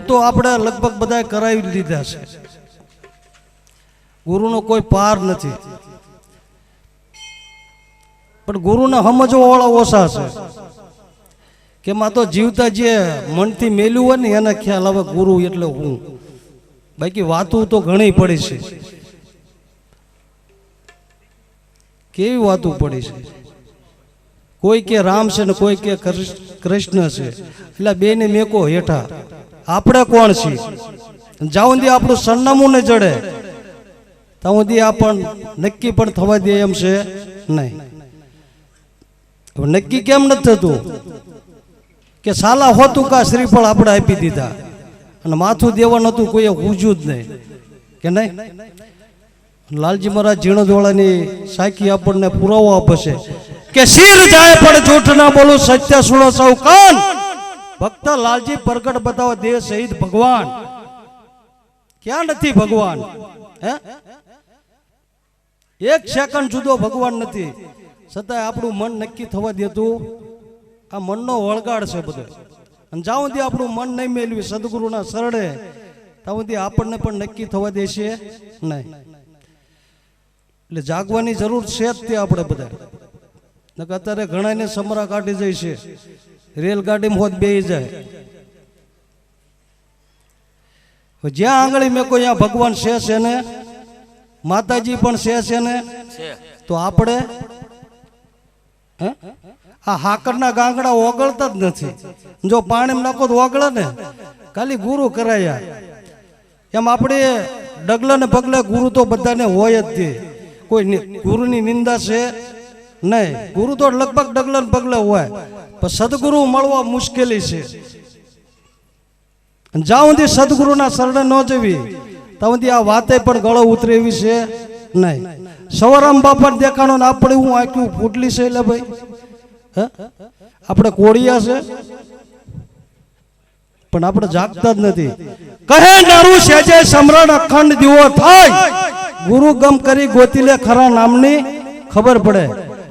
તો આપણે લગભગ બધા કરાવી લીધા છે. ગુરુનો કોઈ પાર નથી. પણ ગુરુને સમજવા વાળા ઓછા છે. કે માં તો જીવતા જે મનથી મેલ્યું હોય ને, એને ખ્યાલ આવે ગુરુ એટલે હું. બાકી વાતું તો ઘણી પડી છે. કેવી વાતું પડી છે? કોઈ કે રામ છે ને કોઈ કે કૃષ્ણ છે. એટલે બેને મેકો હેઠા. આપણે કોણ છીએ? જ્યાં સુધી આપણું સરનામું ને જડે. ત્યાં સુધી આપણ નક્કી પણ થવા દે એમ છે? નહીં. નક્કી કેમ નથી થતું? કે સાલા હોતું કા શ્રીફળ આપણે આપી દીધા. અને માથું દેવા હતું કોઈએ પૂછ્યું જ નહીં કે નહીં? લાલજી મહારાજ ઝીણોદવાળાની સાખી આપણને પુરાવો આપશે. કે શીર જાય પણ જૂઠ ના બોલું સત્ય સુણો સૌ કાન. ભક્ત લાલજી પ્રગટ બતાવો દેહ સહિત ભગવાન. ક્યાં નથી ભગવાન? હે? એક સેકન્ડ જુદો ભગવાન નથી. છતાંય આપણું મન નક્કી થવા દેતું આ મનનો વળગાડ છે બધો. અને જ્યાં સુધી આપણું મન નહીં મેળવી સદગુરુના શરણે, ત્યાં સુધી આપણને પણ નક્કી થવા દેશે નહીં. એટલે જાગવાની જરૂર છે જ તે આપણે બધા અત્યારે ઘણાને સમરા કાઢી જાય છે. રેલગાડીમાં હોત બે જાય. જ્યાં આંગળી મેકો ત્યાં ભગવાન છે છે ને? માતાજી પણ છે છે ને? તો આપણે આ હાકરના ગાંગડા ઓગળતા જ નથી. જો પાણી નાખો તો ઓગળે ને? ખાલી ગુરુ કરાયા. એમ આપણે ડગલે ને પગલે ગુરુ તો બધાને હોય જ તે કોઈ ગુરુની નિંદા છે? નહીં, ગુરુ તો લગભગ ડગલે ને પગલે હોય, પણ સદગુરુ મળવા મુશ્કેલી છે. જ્યાં સુધી સદગુરુના શરણે ન જવી, ત્યાં સુધી આ વાતે પણ ગળો ઉતરે એવી છે નહીં. સવારામ બાપા દેખાણો ને આપણે હું આંખ્યું ફૂટલી છે એટલે ભાઈ? આપણે કોળિયા છે? પણ આપણે જાગતા જ નથી. કહે નારું સેજે સમરણ અખંડ દીવો થાય. ગુરુ ગમ કરી ગોતી લે ખરા નામની ખબર પડે.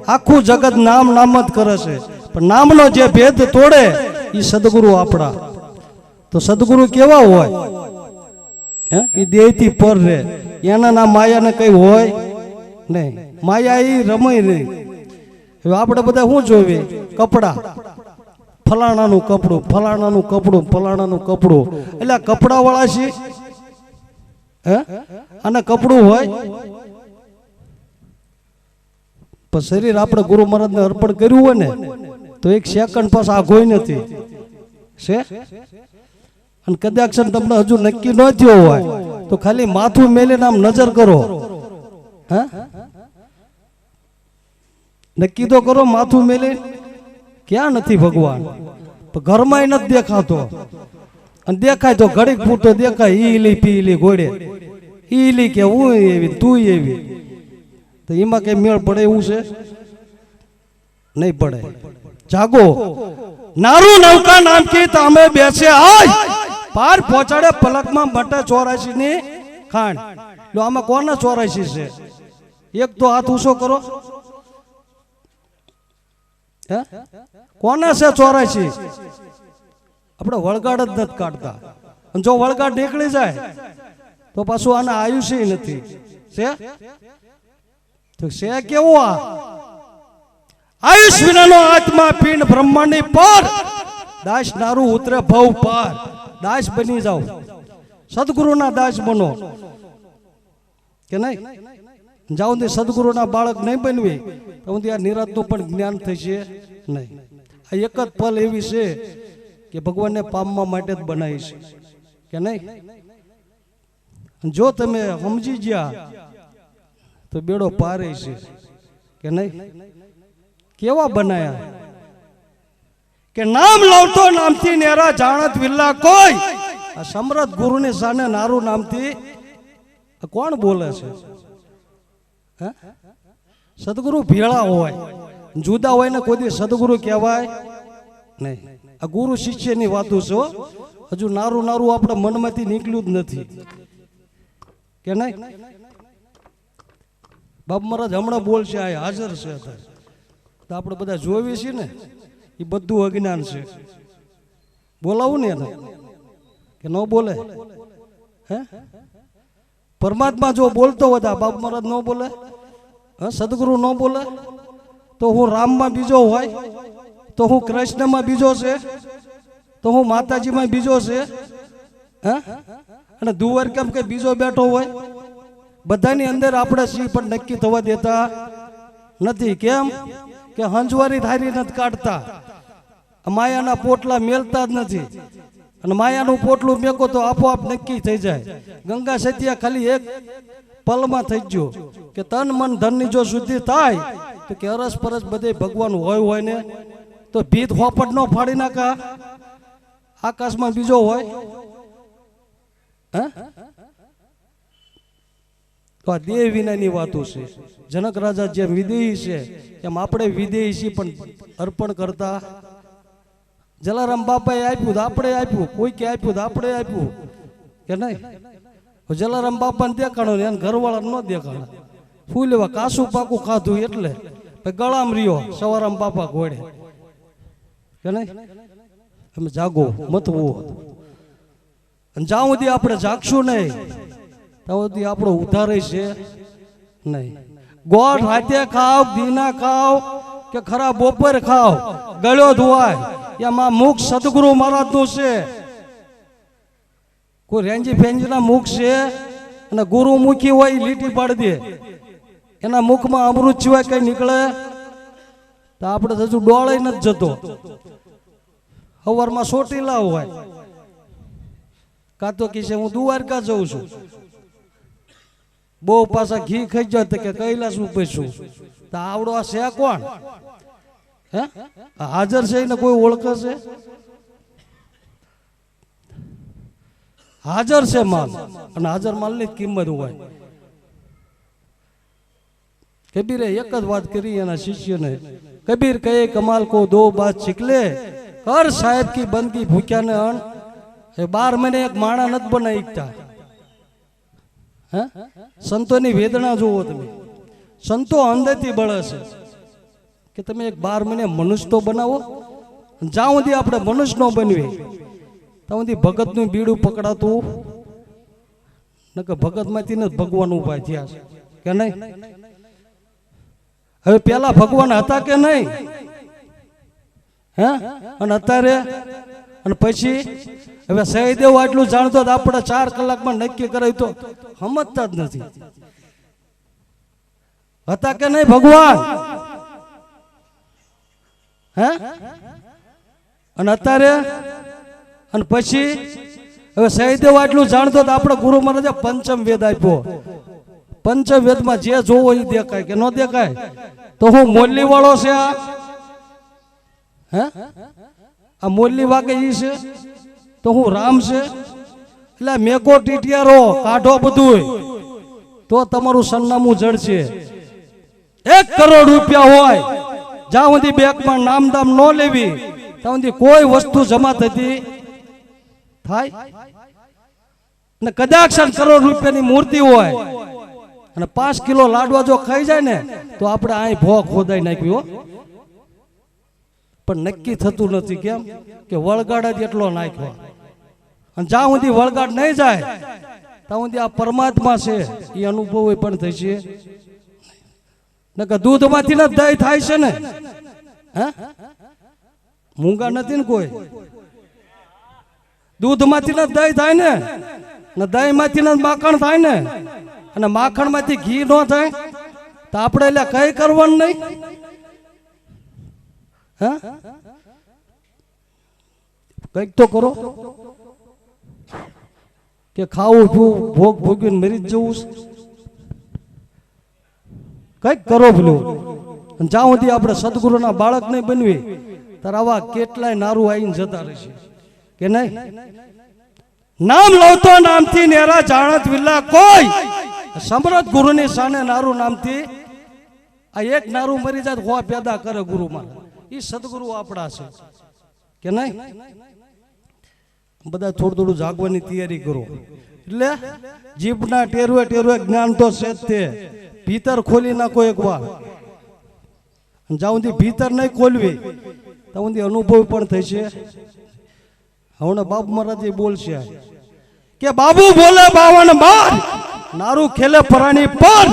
આખું જગત નામ નામ જ કરે છે. પણ નામનો જે ભેદ તોડે એ સદગુરુ આપણા. તો સદગુરુ કેવા હોય? હે? એ દેહથી પર રહે. એના ના માયાને કઈ હોય નહીં. માયા એ રમાય નહીં હવે આપણે બધા શું જોઈએ? કપડાં. ફલાણાનું કપડું ફલાણાનું કપડું ફલાણાનું કપડું. એટલે કપડાવાળા કપડા છે. હે? અને કપડું હોય? પણ શરીર આપણે ગુરુ મહારાજને અર્પણ કર્યું હોય ને, તો એક સેકન્ડ પાસ આઘોય નથી. છે? અને કદાચ તમને હજુ નક્કી ન થયો હોય, તો ખાલી માથું મેલીને આમ નજર કરો. હા? નક્કી તો કરો, માથું મેલી. ક્યાં નથી ભગવાન? ઘરમાં નથી દેખાતો. અને દેખાય તો ઘડીક ફૂટો, દેખાય ઈલી પીલી ઘોડે ઈલી કે હું એવી તું એવી. તો એમાં કઈ મેળ પડે એવું છે? નહીં પડે. જાગો. નારું નૌકા નામ કે તમે બેસે આય. પાર પહોંચાડે પલકમાં મટે ચોરાશી ની ખાંડ લો, આમાં કોના ચોરાશી છે? એક તો હાથ ઊંચો કરો. હે? કોના છે ચોરાશી આપણે વળગાડ જ નથી કાઢતા. અને જો વળગાડ નીકળી જાય, તો પાછું આના આયુષ્ય નથી. છે? તો છે કેવું આ? આયુષ વિનાનો આત્મા પિંડ બ્રહ્માંડની પર. દાસ નારું ઉતરે ભવ પાર. દાસ બની જાઓ. સદગુરુના દાસ બનો. કે નહીં? જાઉં તે સદગુરુના બાળક નહીં બનવી તો હું આ નિરાતનું પણ જ્ઞાન થશે નહીં. આ એક જ પલ એવી છે કે ભગવાનને પામવા માટે જ બનાવી છે કે નહીં? જો તમે સમજી ગયા તો બેડો પારે છે. કે નહીં? કેવા બનાયા? કે નામ લાવતો નામથી નેરા જાણત વિલ્લા કોઈ? આ સમરથ ગુરુની સાને નારું નામથી કોણ બોલે છે? સદગુરુ ભેળા હોય. જુદા હોય ને કોઈ સદગુરુ કહેવાય નહીં. આ ગુરુ શિષ્યની વાતો છે હજુ નારું નારું આપણા મનમાંથી નીકળ્યું જ નથી. કે નહીં? બાપ મહારાજ હમણાં બોલશે આ હાજર છે અત્યારે. તો આપણે બધા જોવી છીએ ને એ બધું અજ્ઞાન છે. બોલાવું ને એને. કે ન બોલે? હે? પરમાત્મા જો બોલતો આ બાપ મહારાજ ન બોલે? હા, સદગુરુ ન બોલે? તો હું રામમાં બીજો હોય? તો હું કૃષ્ણમાં બીજો છે? તો હું માતાજીમાં બીજો છે? હા? અને દુવર કેમ કે બીજો બેઠો હોય? બધાની અંદર આપણે સિંહ પણ નક્કી થવા દેતા નથી. કેમ? કે હંજવારી ધારી નથી કાઢતા. માયાના પોટલા મેલતા જ નથી. અને માયાનું પોટલું મેકો તો આપોઆપ નક્કી થઈ જાય. ગંગા સત્યા ખાલી એક પલમાં થઈ ગયો. કે તન મન ધનની જો શુદ્ધિ થાય, તો કે અરસ પરસ બધે ભગવાન હોય હોય ને, તો ભીત હોપટ ન ફાડી નાખા. આકાશમાં બીજો હોય. હે? તો આ દેહ વિનાની વાતો છે. જનક રાજા જેમ વિદેહી છે, એમ આપણે વિદેહી પણ અર્પણ કરતા. જલારામ બાપાએ આપ્યું, આપણે આપ્યું કોઈ કે આપ્યું આપણે આપ્યું. કે નહીં? જલારામ બાપાને દેખાણો ને એને ઘરવાળા ન દેખાણો. ફૂલ એવા કાસું પાકું ખાધું એટલે ગળામ રહ્યો સવારામ બાપા ઘોડે. કે નહીં? તમે જાગો મથવું અને જ્યાં સુધી આપણે જાગશું નહીં ત્યાં આપણો ઉધાર છે? નહીં. ગોળ રાતે ખાવ, દીના ખાવ કે ખરા બપોર ખાવ, ગળ્યો ધોવાય. એમાં મુખ સદગુરુ મહારાજનું છે. કોઈ રેંજી ફેંજીના મુખ છે અને ગુરુમુખી હોય લીટી પાડી દે. એના મુખમાં અમૃત સિવાય કઈ નીકળે? તો આપણે તો હજુ ડોળે નથી જતો. સવારમાં સોટીલા હોય. કાં તો કીશે હું દ્વારકા જઉં છું. બહુ પાછા ઘી ખાઈ જાય તો કે કૈલાસ ઉપર છું તો આવડો આ છે કોણ? હાજર છે એને કોઈ ઓળખે છે? હાજર છે માલ. અને હાજર માલની ની કિંમત હોય. કબીરે એક જ વાત કરી એના શિષ્યને. કબીર કહે કમાલ કો દો બાત શીખલે કર સાહેબ કી બંદગી ભૂખ્યા ને અણ. એ બાર મહિને એક માણા નથી બનાવી હે? સંતોની વેદના જુઓ તમે. સંતો અંદરથી બળે છે. કે તમે એક બાર મહિને મનુષ્ય તો બનાવો. જ્યાં સુધી આપણે મનુષ્ય ન બનવી ત્યાં સુધી ભગતનું બીડું પકડાતું. નકર ભગતમાંથી ને ભગવાન ઊભા થયા છે. કે નહીં? હવે પેલા ભગવાન હતા કે નહીં? હે? અને અત્યારે અને પછી હવે સહીદેવ આટલું જાણતો આપણે ચાર કલાકમાં નક્કી કરાવ્યું તો સમજતા જ નથી. હતા કે નહીં ભગવાન? હે? અને અત્યારે અને પછી હવે સહીદેવ આટલું જાણતો તો આપણે ગુરુ મહારાજે પંચમ વેદ આપ્યો. પંચમ વેદમાં જે જોવો એ દેખાય કે ન દેખાય? તો હું મોલી વાળો છે આ. હે? આ મોરલી વાગે ઈ છે, તો હું રામ છે? એટલે મેકો ટીટિયારો, કાઢો બધું તો તમારું સરનામું જડશે. એક કરોડ રૂપિયા હોય, જ્યાં સુધી બેંકમાં નામ દામ ન લેવી, ત્યાં સુધી કોઈ વસ્તુ જમા થતી થાય. ને કદાચ કરોડ રૂપિયાની મૂર્તિ હોય, અને પાંચ કિલો લાડવા જો ખાઈ જાય ને, તો આપણે અહીં ભો ખોદાઈ નાખ્યો પણ નક્કી થતું નથી કેમ? કે વળગાડ જ એટલો નાખ્યો. અને જ્યાં સુધી વળગાડ નહીં જાય, ત્યાં સુધી આ પરમાત્મા છે, એ અનુભવ પણ થશે. નકર દૂધમાંથી ને દહીં થાય છે ને? હે? મૂંગા નથી ને કોઈ? દૂધમાંથી ને દહીં થાય ને? ને દહીંમાંથી ને માખણ થાય ને? અને માખણમાંથી ઘી ન થાય? તો આપણે એટલે કઈ કરવાનું નહીં? હે? કંઈક તો કરો. કે ખાવું, પીવું, ભોગ ભોગવીને મરી જ જવું કંઈક કરો પેલું. જ્યાં સુધી આપણે સદગુરુના બાળક નહીં બનવી ત્યારે આવા કેટલાય નારું આવીને જતા રહેશે. કે નહીં? નામ લવતો નામથી નેરા જાણત વિલ્લા કોઈ. સમરત ગુરુની સાને નારું નામથી આ એક નારું મરી જાય હો પેદા કરે ગુરુમાં. એ સદગુરુ આપણા છે. કે નહીં? બધા થોડું થોડું જાગવાની તૈયારી કરો. એટલે જીભના ટેરવે ટેરવે જ્ઞાન તો છે જ તે. ભીતર ખોલી નાખો એક વાર જ્યાં સુધી ભીતર નહીં ખોલવી, ત્યાં સુધી અનુભવ પણ થશે. હમણાં બાપ મહારાજ બોલશે કે, બાબુ બોલે બાવન બાર, નારું ખેલે પરાણી પર.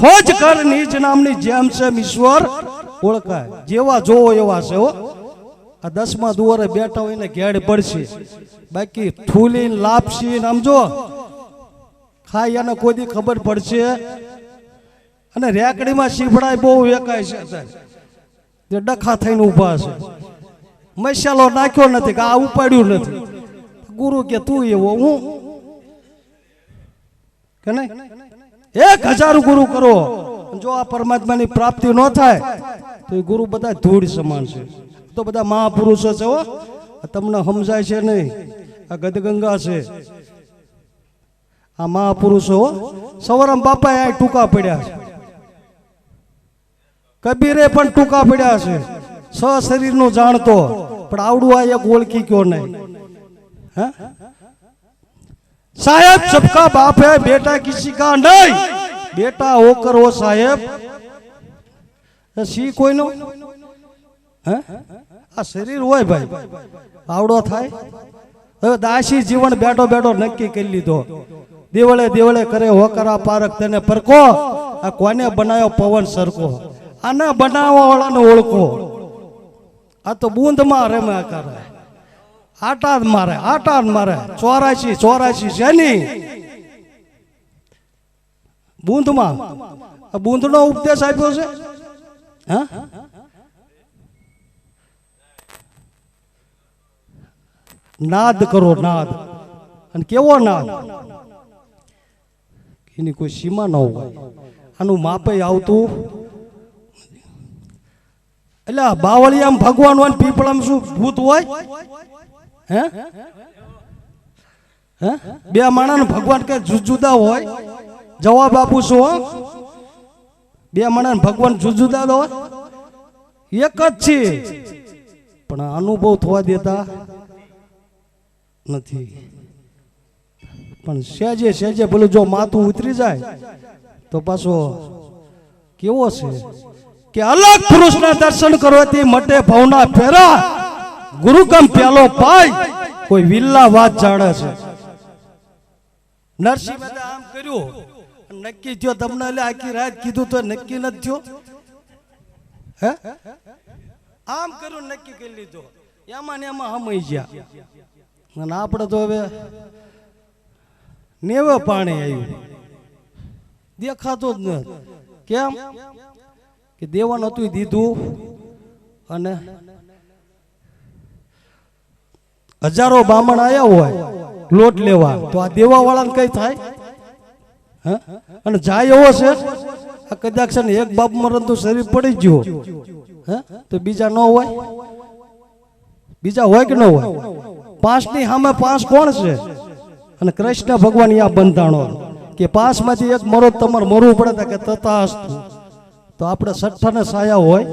ખોજ કર નીચ નામની જેમ છે ઈશ્વર. ઓળખાય. જેવા જોવો એવા છે, હો. આ દસમા દુવારે બેઠા હોય ને ઘેડ પડશે. બાકી થૂલી લાપસી આમ જો. ખાઈ અને કોઈ ખબર પડશે. અને રેકડીમાં શીફડાય બહુ વેકાય છે તે ડખા થઈને ઊભા છે. મસાલો નાખ્યો નથી કે આ ઉપાડ્યું નથી. ગુરુ કે તું એવો હું? કે નહીં? એક હજાર ગુરુ કરો. જો આ પરમાત્માની પ્રાપ્તિ ન થાય, તો એ ગુરુ બધા ધૂળ સમાન છે. તો બધા મહાપુરુષો છે હો તમને સમજાય છે નહીં? આ ગદગંગા છે. આ મહાપુરુષો સવરમ બાપા આ ટૂંકા પડ્યા છે. કબીરે પણ ટૂંકા પડ્યા છે. સ શરીરનું જાણતો, પણ આવડું આ એક ઓળખી કયો નહીં. સાહેબ, સબકા બાપ હે, બેટા કિસી કા નહીં? બેટા ઓ કરો સાહેબ. સી કોઈનો? હે? આ શરીર હોય ભાઈ. આવડો થાય. હવે દાસી જીવન બેઠો બેઠો નક્કી કરી લીધો. દેવળે દેવળે કરે, હોકરા પારક તેને પરકો આ કોને બનાવ્યો પવન સરકો આને બનાવવા વાળાને ઓળખો. આ તો બુંદમાં રમ્યા કરે. આટા જ મારે આટા જ મારે. ચોરાશી ચોરાશી શેની બૂંદમાં બૂંદનો ઉપદેશ આપ્યો છે? હા? નાદ કરો, નાદ. અને કેવો નાદ? એની કોઈ સીમા ન હોય. આનું માપે આવતું. એટલે બાવળિયામ ભગવાન હોય પીપળામાં શું ભૂત હોય? હે? હે? બે માણસ ભગવાન કે જુદા હોય. જવાબ આપું છું, હો. બે માણસ ભગવાન જુદા હોય. એક જ છે. પણ અનુભવ થવા દેતા નથી. પણ સહેજે સહેજે ભલે જો માથું ઉતરી જાય, તો પાછો કેવો છે? કે અલગ પુરુષના દર્શન કરવાથી મટે ભવના ફેરા. ગુરુકમ પ્યાલો પાય. કોઈ વિલ્લા વાત જાણે છે. નરસિંહ આમ કર્યું. નક્કી થયો, તમને આખી રાત કીધું તો નક્કી નથી થયો? આમ કર્યું, નક્કી કરી લીધો. એમાં ને એમાં હમાઈ ગયા. અને આપણે તો હવે નેવે પાણી આવ્યું. દેખાતો જ નથી કેમ? કે દેવાનું હતું દીધું. અને હજારો બામણ આવ્યા હોય, લોટ લેવા. તો આ દેવા વાળાને કઈ થાય? હે? અને જાય એવો છે, આ કદાચ છે ને એક બાપ મરણ તો શરીર પડી ગયું હે? તો બીજા ન હોય? બીજા હોય કે ન હોય? પાંચની સામે પાંચ કોણ છે? અને કૃષ્ણ ભગવાન આ બંધાણો કે પાંચમાંથી એક મરો, તમારે મરવું પડે કે તથાસ્તુ. તો આપણે સઠ્ઠા ને સાયા હોય.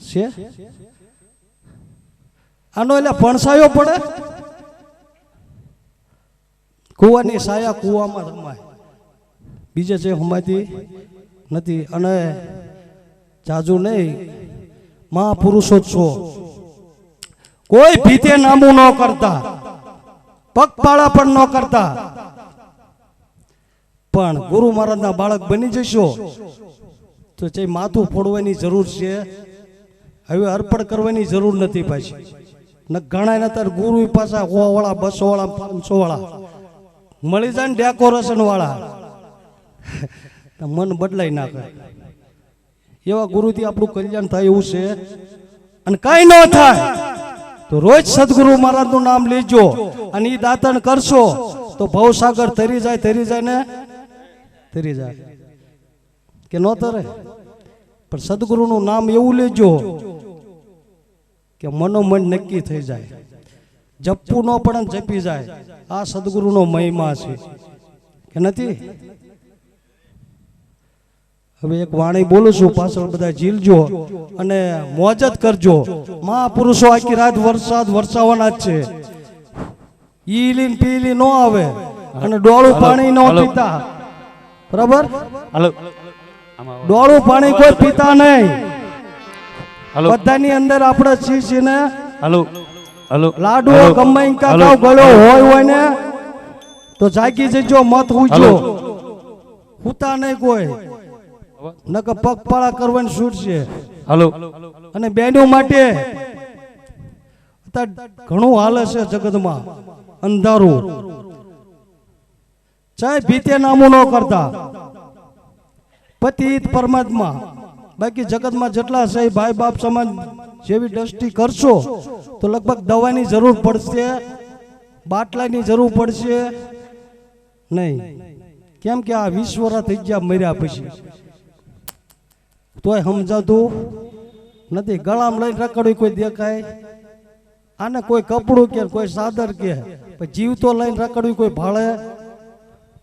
છે? આનો એટલે પણસાયો પડે? કુવાની સાયા કૂવામાં રમાય. બીજે જે હમાતી નથી. અને જાજુ નહીં મહાપુરુષો જ છો કોઈ ભીતે નામું ન કરતા, પગપાળા પણ ન કરતા. પણ ગુરુ મહારાજના બાળક બની જશો, તો જે માથું ફોડવાની જરૂર છે, હવે અર્પણ કરવાની જરૂર નથી પાછી. ને ઘણા ને તાર ગુરુ પાછા સો વાળા બસો વાળા પાંચસો વાળા મળી જાય ને ડેકોરેશન વાળા. મન બદલાઈ નાખે એવા ગુરુથી આપણું કલ્યાણ થાય એવું છે. અને કાંઈ ન થાય, તો રોજ સદગુરુ મહારાજનું નામ લેજો અને એ દાતણ કરશો, તો ભવસાગર તરી જાય તરી જાય ને તરી જાય. કે ન તરે? પણ સદગુરુનું નામ એવું લેજો કે મનોમન નક્કી થઈ જાય. જપવું ન પણ જપી જાય. આ સદગુરુનો મહિમા છે. કે નથી? હવે એક વાણી બોલું છું પાછળ બધા ઝીલજો અને મોજ જ કરજો. મહાપુરુષો આખી રાત વરસાદ વરસાવવાના જ છે. ઈલી પીલી નો આવે અને ડોળું પાણી નો પીતા. બરાબર? ડોળું પાણી કોઈ પીતા નહીં. બધાની અંદર આપણે છીએ હલો ને હાલો. હલો. હલો. ગમે કાકા હલો. હોય હોય ને. તો જાગી જજો મત ઉજો. હુતા નહીં કોઈ. નકર પગપાળા કરવાની છૂટ છે હલો. અને બેનો માટે ઘણું હાલે છે જગતમાં. અંધારું. ચાહે ભીતે નામું ન કરતા. પતિ પરમાત્મા. બાકી જગતમાં જેટલા છે ભાઈ બાપ સમાન જેવી દ્રષ્ટિ કરશો તો લગભગ દવાની જરૂર પડશે, બાટલાની જરૂર પડશે. નહીં. કેમ કે આ વીસ વર્ષ થઈ ગયા મર્યા પછી. તોય સમજાતું નથી. ગળામાં લઈને રખડ્યું કોઈ દેખાય? આને કોઈ કપડું કે કોઈ સાદર કે? જીવતો લઈને રખડ્યું કોઈ ભાળે?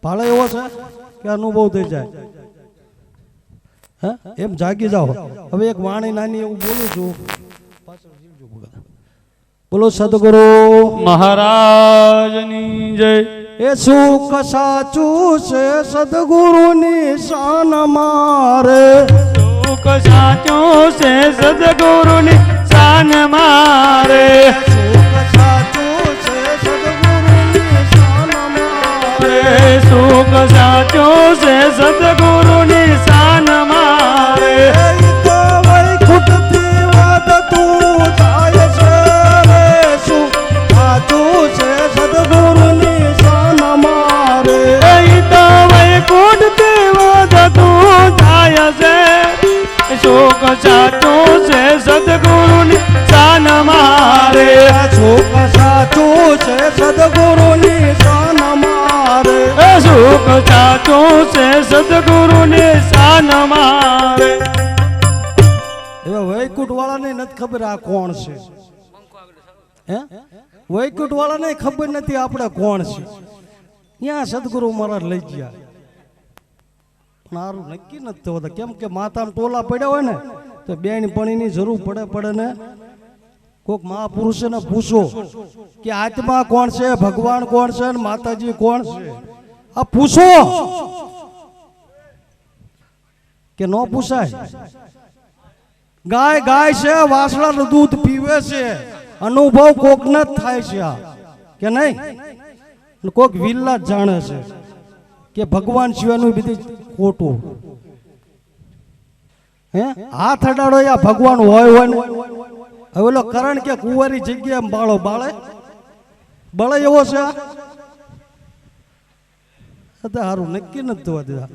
ભાળે એવો છે કે અનુભવ થઈ જાય? હે? એમ જાગી જાઓ. હવે એક વાણી નાની એવું બોલું છું. બોલો સદગુરુ. મહારાજની જય. એ સુખ સાચું છે સદગુરુની શાન મારે. સુખ સાચું છે સદગુરુની શાન મારે. સુખ સાચું છે સદગુરુની શાન મારે. સુખ સાચું છે સદગુરુની શાન મારે. સાચું છે સદગુરુની શાન મારે. સુખ સાચું છે સદગુરુની શાન મારે. સુખ સાચું છે સદગુરુની શાન મારે. હવે વૈકુંઠ વાળાને નથી ખબર આ કોણ છે. હે? વૈકુંઠ વાળાને ખબર નથી આપણે કોણ છે. ત્યાં સદગુરુ મહારાજ લઈ ગયા. મારું નક્કી નથી થતું. કેમ કે માથામાં ટોલા પડ્યા હોય ને તો બેન પણીની જરૂર પડે પડે ને કોક મહાપુરુષને પૂછો કે આત્મા કોણ છે, ભગવાન કોણ છે, ને માતાજી કોણ છે? આ પૂછો. કે ન પૂછાય? ગાય ગાય છે વાસણાનું દૂધ પીવે છે. અનુભવ કોકને જ થાય છે આ. કે નહીં? કોક વિલ્લા જાણે છે કે ભગવાન સિવાયનું બીજું ખોટું. હે? હાથ અડાડો યા ભગવાન હોય હોય હવે ઓલો કરણ કે કુંવારી જગ્યાએ બાળો બાળે. બળે એવો છે આ? સારું નક્કી નથી થવા દીધા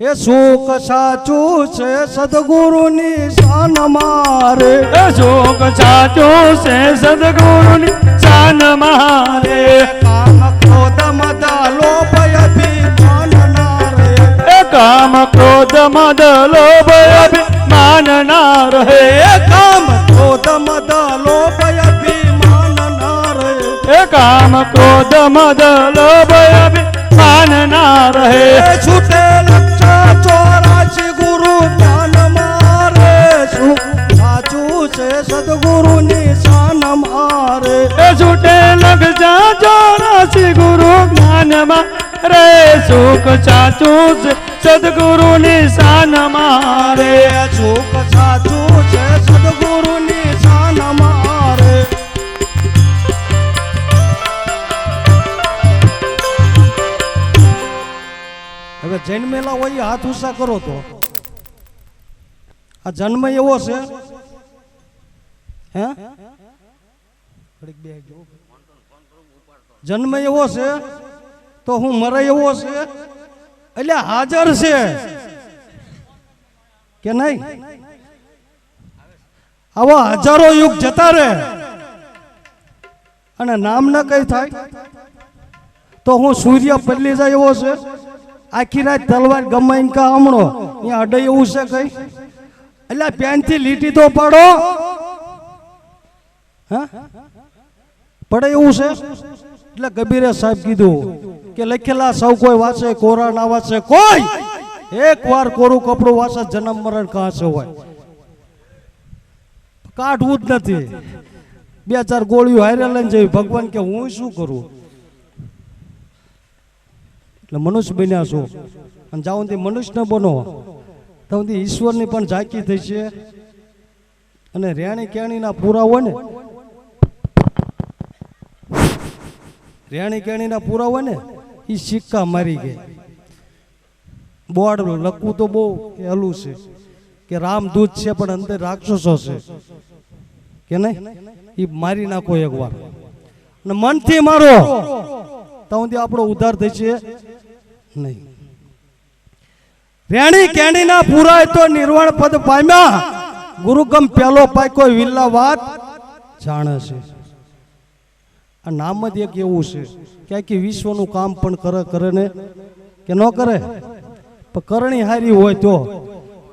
એ સુખ સાચું છે સદગુરુની શાન મારે. એ સુખ સાચું છે સદગુરુની શાન મારે. કામ ક્રોધ મદા લોભ કામ ક્રોધ મદ લોભ અભિમાન ના રહે. કામ ક્રોધ મદ લોભ અભિમાન ના રહે. કામ ક્રોધ મદ લોભ અભિમાન ના રહે. છૂટે લક્ષ ચોરાશી ગુરુ જ્ઞાન મારે. સુખ સાચું છે સદગુરુની શાન મારે? એ છૂટે લગ જા ચોરાસી ગુરુ જ્ઞાનમાં રે સુખ સાચું છે સદગુરુની શાન મારે સુખ સાચું છે સદગુરુની શાન મારે હવે જન્મેલા હોય હાથ ઉષા કરો તો. આ જન્મ એવો છે? જન્મ એવો છે? તો હું મરે એવો છે? એટલે હાજર છે. કે નહીં? આવા હજારો યુગ જતા રહે. અને નામ ન કઈ થાય. તો હું સૂર્ય પલ્લી જાય એવો છે. આખી રાત તલવાર ગમે એમ કા હમણો. અહીંયા અડે એવું છે કઈ. એટલે પેનથી લીટી તો પાડો. પડે એવું છે? એટલે કબીરે સાહેબ કીધું કે લખેલા સૌ કોઈ વાંચે, કોરા ના વાંચે, કોઈ! એક વાર કોરું કપડું વાંચે, જન્મ મરણ કાં છે હોય. કાઢવું જ નથી. બે ચાર ગોળીઓ હારે લઈને જઈ, ભગવાન કે હું શું કરું? એટલે મનુષ્ય બન્યા છું. અને જાઉં તે મનુષ્ય ન બનો તો ઈશ્વરની પણ ઝાંકી થઈ છે અને રેણી કેણીના પૂરા હોય ને રેણી કેણીના પૂરા હોય ને એ સિક્કા મારી ગયા. બોર્ડ લખવું તો બહુ હેલું છે કે રામ દૂત છે, પણ અંદર રાક્ષસો છે. કે નહીં? એ મારી નાખો એક વાર અને મનથી મારો. તો સુધી આપણો ઉદ્ધાર થશે નહીં. રેણી કેણીના પુરાય તો નિર્વાણ પદ પામ્યા. ગુરુગમ પાય કોઈ વિલ્લા વાત જાણે છે. આ નામ જ એક એવું છે. કે વિશ્વનું કામ પણ કરે કરે ને કે ન કરે? પણ કરણી હારી હોય તો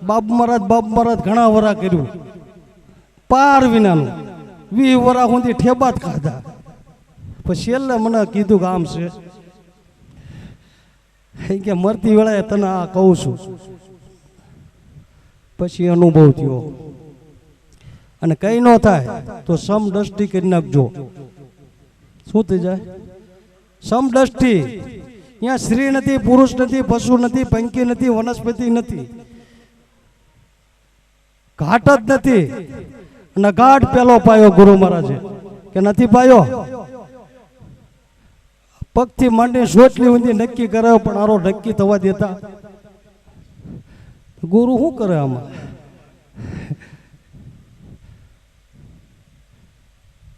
બાપ મહારાજ બાપ મહારાજ ઘણા વરા કર્યું. પાર વિનાનું. વી વરા સુધી ઠેબા જ ખાધા. પછી છેલ્લે મને કીધું કે આમ છે. કે મરતી વેળાએ તને આ કહું છું. પછી અનુભવ થયો. અને કઈ ન થાય તો સમ દ્રષ્ટિ કરી નાખજો. શું થઈ જાય? સમદ્રષ્ટિ. અહીંયા સ્ત્રી નથી, પુરુષ નથી, પશુ નથી, પંખી નથી, વનસ્પતિ નથી. ઘાટ જ નથી. અને ઘાટ પેલો પાયો ગુરુ મહારાજે. કે નથી પાયો? પગથી માંડી સોટલી ઊંધી નક્કી કરાયો, પણ આરો નક્કી થવા દેતા. ગુરુ શું કરે આમાં?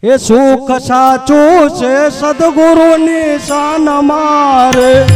એ સુખ સાચું છે સદગુરુ નિશાન મારે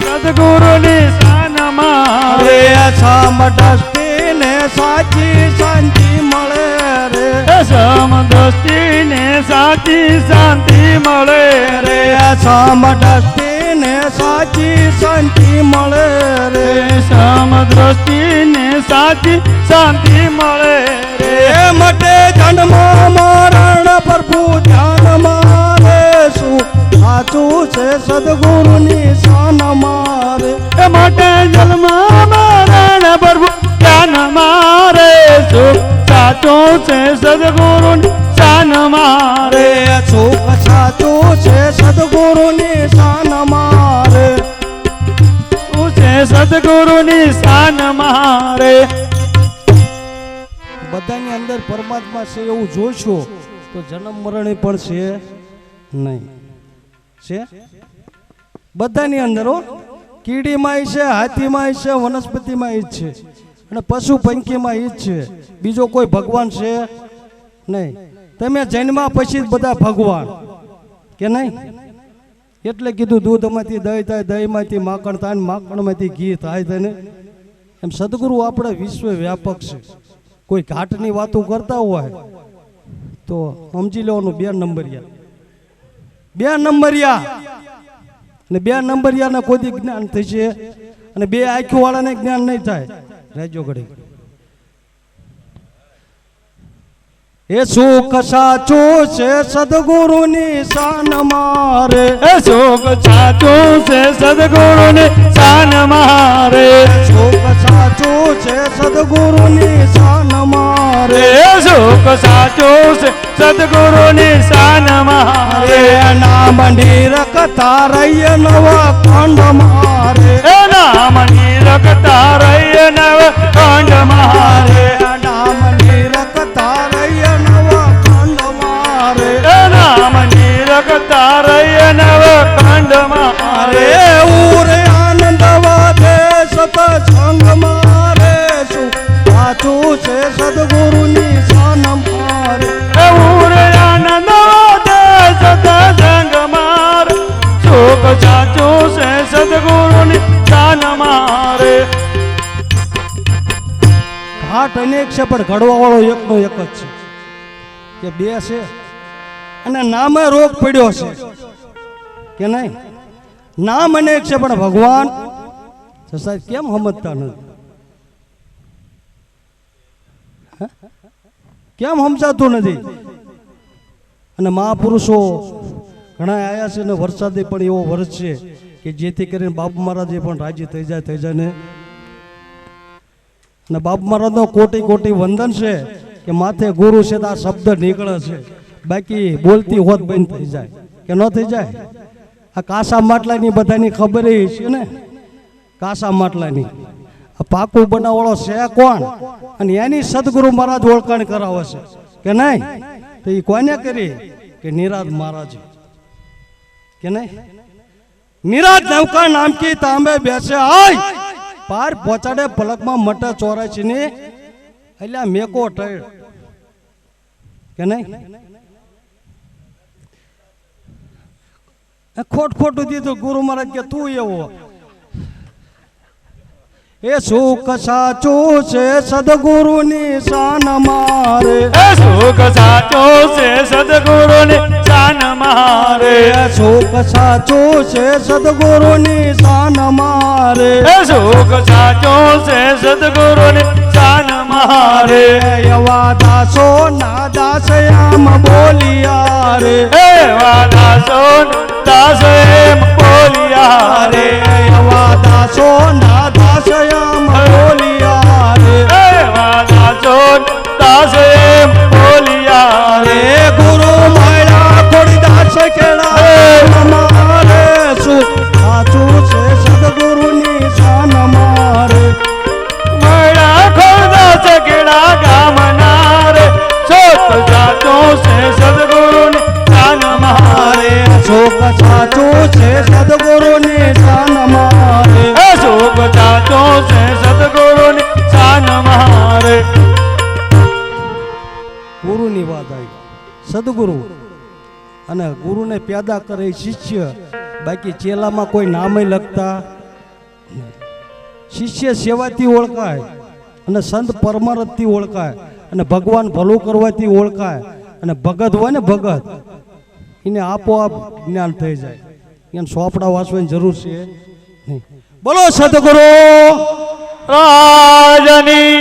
સદગુરુ નિશાન મારે રે સામટસ્તી ને સાચી શાંતિ મળે રે. સમદ્રષ્ટિ ને સાચી શાંતિ મળે રે સામટસ્તી ને સાચી શાંતિ મળે રે. રે. સમદ્રષ્ટિ ને સાચી શાંતિ મળે રે. મટે જન્મ મરણ પ્રભુ ધ્યાન મારે શું સાચું છે સદગુરુની શાન મારે. એ માટે જન્મ મરણ પ્રભુ જ્ઞાન મારે સુખ સાચું છે સદગુરુ શાન મારે. સુખ સાચું છે સદગુરુની શાન મારે. શું છે સદગુરુની શાન મારે. બધાની અંદર પરમાત્મા છે એવું જોઈશો તો જન્મ મરણ પણ છે નહીં. છે? બધાની અંદર કીડીમાં છે હાથીમાં છે વનસ્પતિમાં ઈ જ છે. અને પશુ પંખીમાં ઈ જ છે. બીજો કોઈ ભગવાન છે નહીં. તમે જન્મા પછી જ બધા ભગવાન. કે નહીં? એટલે કીધું, દૂધમાંથી દહીં થાય, દહીંમાંથી માખણ થાય માખણમાંથી ઘી થાય તેને એમ સદગુરુ આપણે વિશ્વ વ્યાપક છે. કોઈ ઘાટની વાતો કરતા હોય તો સમજી લેવાનું બે નંબરિયા. બે નંબરિયા. ને બે નંબરિયાને કોઈ જ્ઞાન થશે અને બે આંખો વાળાને જ્ઞાન નહીં થાય. રહેજો ઘડી એ સુખ સાચું છે સદગુરુની શાન મારે. એ સુખ સાચું છે સદગુરુની શાન મારે. સુખ સાચું છે સદગુરુની શાન મારે. રે સુખ સાચું છે સદગુરુની શાન મારે. નામ નિરખતા રહીએ નવા ખંડ મારે. એ નામ નિરખતા રહીએ નવ ખંડ મારે. અનેક છે, પણ ઘડવા વાળો એકનો એક જ છે. કે બે છે. અને નામે રોગ પડ્યો છે. કે નહીં? નામ અનેક છે, પણ ભગવાન સાહેબ કેમ સમજતા નથી? કેમ સમજાતું નથી? અને મહાપુરુષો ઘણા આવ્યા છે ને વરસાદે પણ એવો વર્ષ છે કે જેથી કરીને બાપુ મહારાજે પણ રાજી થઈ જાય થઈ જાય ને અને બાપ મહારાજનો કોટી કોટી વંદન છે કે માથે ગુરુ છે તો આ શબ્દ નીકળે છે. બાકી બોલતી હોત બંધ થઈ જાય. કે ન થઈ જાય? આ કાસા માટલાની બધાની ખબર છે ને? કાસા માટલાની. આ પાકું બનાવવાળો છે કોણ? અને એની સદગુરુ મહારાજ ઓળખાણ કરાવે છે. કે નહીં? તો એ કોને કરી? કે નિરાજ મહારાજ. કે નહીં? નિરાજ નૌકા નામ કી તાંબે બેસે. આય! પાર પહોંચાડે પલકમાં મટે ચોરાશી ને, એટલે મેકો ટળ કે નહીં? ખોટ ખોટું દીધું ગુરુ મહારાજ કે તું એવો? એ સુખ સાચું છે સદગુરુની શાન મારે. એ સુખ સાચો છે સદગુરુની શાન મારે. એ સુખ સાચું છે સદગુરુની શાન મારે. એ સુખ સાચો છે સદગુરુની શાન મારે. એવા દાસો ના દાસ આમ બોલિયા રે. એવા દાસો સોન દાસ એમ બોલિયા રે એવા દાસો ના દાસ આમ બોલિયા રે એ વાલા સોન દાસ બોલિયા રે રે ગુરુ માયા થોડી દાસ કેળા. પેદા કરે, શિષ્ય. બાકી ચેલામાં કોઈ નામે લખતા શિષ્ય સેવાથી ઓળખાય અને સંત પરમારથથી ઓળખાય અને ભગવાન ભલું કરવાથી ઓળખાય અને ભગત હોય ને ભગત, એને આપોઆપ જ્ઞાન થઈ જાય. એને સોપડા વાંચવાની જરૂર છે બોલો સદગુરુ રાજની